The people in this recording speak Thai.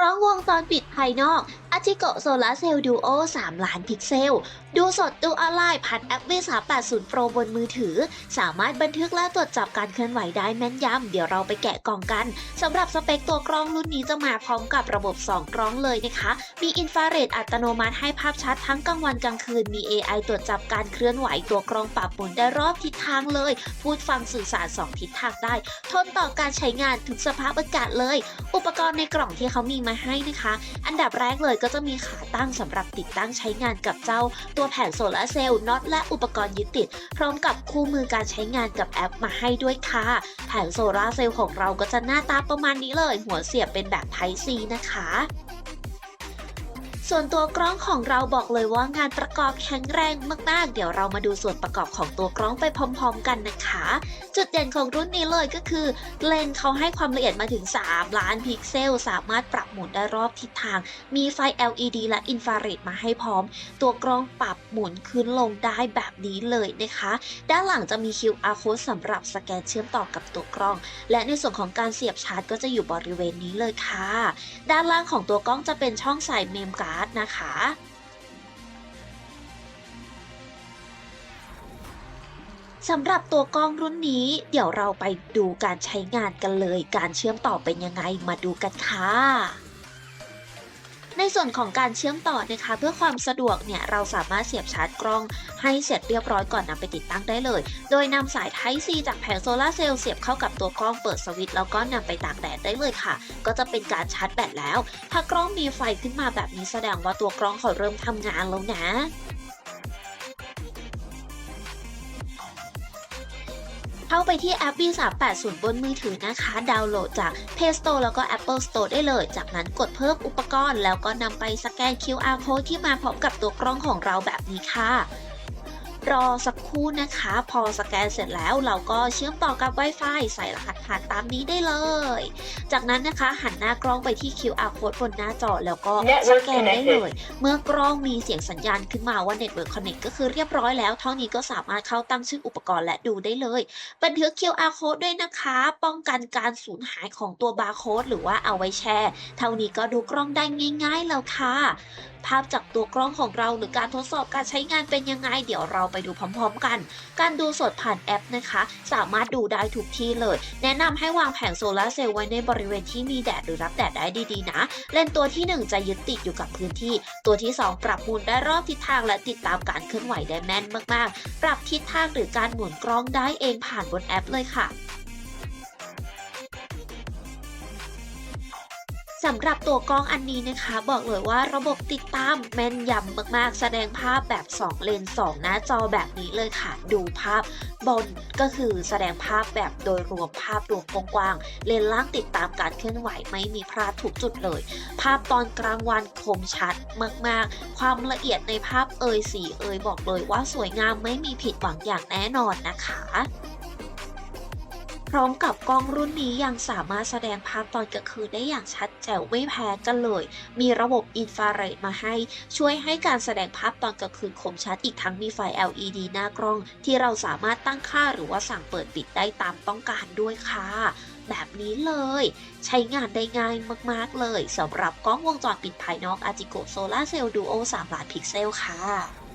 กล้องวงจรปิดภายนอก a t i c o Solar Cell Duo 3ล้านพิกเซล ดูสดดูออนไลน์ผ่านแอป V 3 8 0 Pro บนมือถือ สามารถบันทึกและตรวจจับการเคลื่อนไหวได้แม่นยำ เดี๋ยวเราไปแกะกล่องกัน สำหรับสเปคตัวกล้องรุ่นนี้จะมาพร้อมกับระบบ 2 กล้องเลยนะคะ มีอินฟราเรดอัตโนมัติให้ภาพชัดทั้งกลางวันกลางคืน มี AI ตรวจจับการเคลื่อนไหวตัวกล้องปรับหมุนได้รอบทิศทางเลย พูดฟังสื่อสาร 2 ทิศทางได้ ทนต่อการใช้งานทุกสภาพอากาศเลย อุปกรณ์ในกล่องที่เขามีมาให้นะคะ อันดับแรกเลยก็จะมีขาตั้งสำหรับติดตั้งใช้งานกับเจ้า ตัวแผ่นโซลาร์เซลล์น็อตและอุปกรณ์ยึดติด พร้อมกับคู่มือการใช้งานกับแอปมาให้ด้วยค่ะ แผ่นโซลาร์เซลล์ของเราก็จะหน้าตาประมาณนี้เลย หัวเสียบเป็นแบบ Type C นะคะ ส่วนตัวกล้องของเราบอกเลยว่างานประกอบแข็งแรงมากๆ เดี๋ยวเรามาดูส่วนประกอบของตัวกล้องไปพร้อม ๆ กันนะคะ จุดเด่นของรุ่นนี้เลยก็คือ เลนส์เขาให้ความละเอียดมาถึง 3 ล้านพิกเซล สามารถปรับหมุนได้รอบทิศทาง มีไฟ LED และอินฟราเรดมาให้พร้อม ตัวกล้องปรับหมุนขึ้นลงได้แบบนี้เลยนะคะ ด้านหลังจะมี QR code สำหรับสแกนเชื่อมต่อกับตัวกล้อง และในส่วนของการเสียบชาร์จก็จะอยู่บริเวณนี้เลยค่ะ ด้านล่างของตัวกล้องจะเป็นช่องใส่เมมการ์ดนะคะ สำหรับตัวกล้องรุ่นนี้ เดี๋ยวเราไปดูการใช้งานกันเลย การเชื่อมต่อเป็นยังไงมาดูกันค่ะ ในส่วนของการเชื่อมต่อนะคะ เพื่อความสะดวกเนี่ยเราสามารถเสียบชาร์จกล้องให้เสร็จเรียบร้อยก่อนนำไปติดตั้งได้เลย โดยนำสาย Type C จากแผงโซลาร์เซลล์เสียบเข้ากับตัวกล้องเปิดสวิตช์แล้วก็นำไปตากแดดได้เลยค่ะ ก็จะเป็นการชาร์จแบตแล้ว ถ้ากล้องมีไฟขึ้นมาแบบนี้แสดงว่าตัวกล้องเขาเริ่มทำงานแล้วนะ เข้าไปที่แอป V380 บนมือถือนะคะ ดาวน์โหลดจาก Play Store แล้วก็ Apple Store ได้เลย จากนั้นกดเพิ่มอุปกรณ์ แล้วก็นำไปสแกน QR code ที่มาพร้อมกับตัวกล้องของเราแบบนี้ค่ะ รอสักครู่นะคะ พอสแกนเสร็จแล้วเราก็เชื่อมต่อกับ Wi-Fi ใส่รหัสผ่านตามนี้ได้เลย จากนั้นนะคะหันหน้ากล้องไปที่ QR code บนหน้าจอแล้วก็ส Network แกนได้เลย connected. เมื่อกล้องมีเสียงสัญญาณขึ้นมาว่า Network Connect ก็คือเรียบร้อยแล้วเท่านี้ก็สามารถเข้าตั้งชื่ออุปกรณ์และดูได้เลยบันทึก QR code ด้วยนะคะ ป้องกันการสูญหายของตัวบาร์โค้ดหรือว่าเอาไว้แชร์ เท่านี้ก็ดูกล้องได้ง่าย ๆ แล้วค่ะ ภาพจากตัวกล้องของเราหรือการทดสอบการใช้งานเป็นยังไง เดี๋ยวเราไปดูพร้อมๆกัน การดูสดผ่านแอปนะคะ สามารถดูได้ทุกที่เลย แนะนำให้วางแผงโซลาร์เซลล์ไว้ในบริเวณที่มีแดดหรือรับแดดได้ดีๆนะ เลนตัวที่ 1 จะยึดติดอยู่กับพื้นที่ ตัวที่ 2 ปรับมุนได้รอบทิศทางและติดตามการเคลื่อนไหวได้แม่นมากๆ ปรับทิศทางหรือการหมุนกล้องได้เองผ่านบนแอปเลยค่ะ สำหรับตัวกล้องอันนี้นะคะ บอกเลยว่าระบบติดตามแม่นยำมากๆ แสดงภาพแบบ 2 เลนส์2หน้าจอแบบนี้เลยค่ะ ดูภาพบนก็คือแสดงภาพแบบโดยรวมภาพรวมกว้างๆเลนส์ล่างติดตามการเคลื่อนไหวไม่มีพลาดถูกจุดเลย ภาพตอนกลางวันคมชัดมากๆ ความละเอียดในภาพเอยสีเอยบอกเลยว่าสวยงามไม่มีผิดหวังอย่างแน่นอนนะคะ พร้อมกับกล้องรุ่นนี้ยังสามารถแสดงภาพตอนกลางคืนได้อย่างชัดแจ๋วไม่แพ้กันเลย มีระบบอินฟราเรดมาให้ ช่วยให้การแสดงภาพตอนกลางคืนคมชัดอีกทั้งมีไฟ LED หน้ากล้อง ที่เราสามารถตั้งค่าหรือว่าสั่งเปิดปิดได้ตามต้องการด้วยค่ะแบบนี้เลย ใช้งานได้ง่ายมากๆเลยสำหรับกล้องวงจรปิดภายนอก a r t i c o Solar Cell Duo 3 ล้านพิกเซลค่ะ